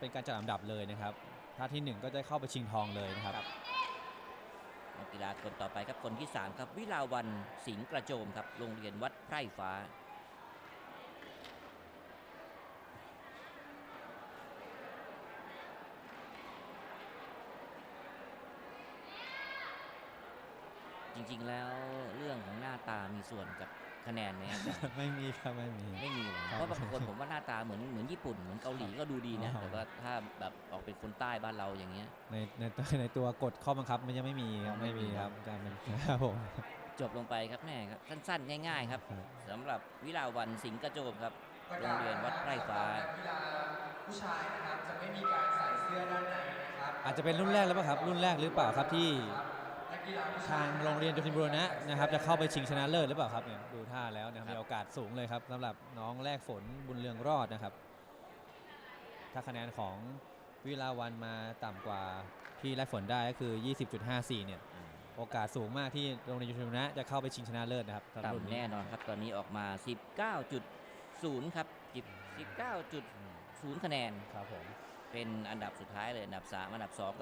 เป็นการจัดลำดับเลยนะครับ ถ้าที่หนึ่งก็จะเข้าไปชิงทองเลยนะครับนักกีฬาคนต่อไปครับคนที่ 3 ครับวิลาวันสิงห์กระโจมครับโรงเรียนวัดไพร่ฟ้าจริงๆ แล้วเรื่องของหน้าตามีส่วนกับ คะแนนไหมอาจารย์ไม่มีครับไม่มีไม่มีเลยครับเพราะบางคนผมว่าหน้าตาเหมือนเหมือนญี่ปุ่นเหมือนเกาหลีก็ดูดีนะอ๋อแต่ว่าถ้าแบบออกเป็นคนใต้บ้านเราอย่างเงี้ยในในตัวในตัวกฎข้อบังคับมันยังไม่มีครับอ๋อไม่ไม่มีมีคครัรับบการเป็นครับผมจบลงไปครับแม่ครับสั้นๆ ง่าย ๆ ครับครับสำหรับวิลาวันสิงห์กระโจมครับประโรกางศเรียนวัดไพร่ฟ้ากีฬาผู้ชายนะครับจะไม่มีการใส่เสื้อด้านในนะครับอาจจะเป็นรุ่นแรกแล้วป่ะครับ รุ่นแรกหรือเปล่าครับที่นักกีฬาผู้ชา ทายงโรงเรียนจุฬาบุรณะนะครับจะเข้าไปชิงชนะเลิศหรือเปล่าครับเนี่ยดูท่าแล้วนะครับครับมีโอกาสสูงเลยครับสำหรับน้องแรกฝนบุญเรืองรอดนะครับ ถ้าคะแนนของวิลาวันมาต่ำกว่าพี่แรกฝนได้ก็คือ 20.54 เนี่ยโอกาสสูงมากที่โรงเรียนจุฬาบุรณะจะเข้าไปชิงชนะเลิศนะครับสำหรับรุ่นต่ำนี้แน่นอนครับตอนนี้ออกมา 19.0 ครับ10 19.0 คะแนนครับผมเป็นอันดับสุดท้ายเลยอันดับ 3 อันดับ 2 ก็